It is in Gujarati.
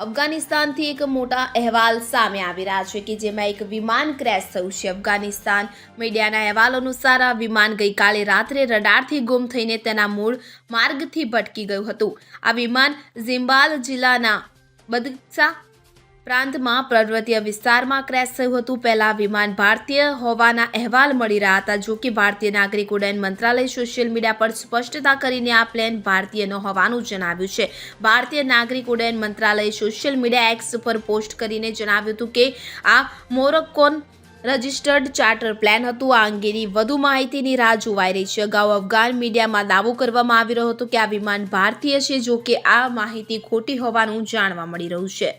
અફઘાનિસ્તાનથી એક મોટા અહેવાલ સામે આવી રહ્યા છે કે જેમાં એક વિમાન ક્રેશ થયું છે. અફઘાનિસ્તાન મીડિયાના અહેવાલ અનુસાર આ વિમાન ગઈકાલે રાત્રે રડારથી ગુમ થઈને તેના મૂળ માર્ગથી ભટકી ગયું હતું. આ વિમાન ઝિમ્બાલ જિલ્લાના બદક્સા પ્રાંતમાં પર્વતીય વિસ્તારમાં ક્રેશ થયું હતું. પહેલાં વિમાન ભારતીય હોવાના અહેવાલ મળી રહ્યા હતા. જો કે ભારતીય નાગરિક ઉડ્ડયન મંત્રાલય સોશિયલ મીડિયા પર સ્પષ્ટતા કરીને આ પ્લેન ભારતીય ન હોવાનું જણાવ્યું છે. ભારતીય નાગરિક ઉડ્ડયન મંત્રાલયે સોશિયલ મીડિયા એક્સ પર પોસ્ટ કરીને જણાવ્યું હતું કે આ મોરોક્કોન રજિસ્ટર્ડ ચાર્ટર પ્લાન હતું. આ અંગેની વધુ માહિતીની રાહ જોવાઈ રહી છે. અગાઉ અફઘાન મીડિયામાં દાવો કરવામાં આવી રહ્યો હતો કે આ વિમાન ભારતીય છે, જો કે આ માહિતી ખોટી હોવાનું જાણવા મળી રહ્યું છે.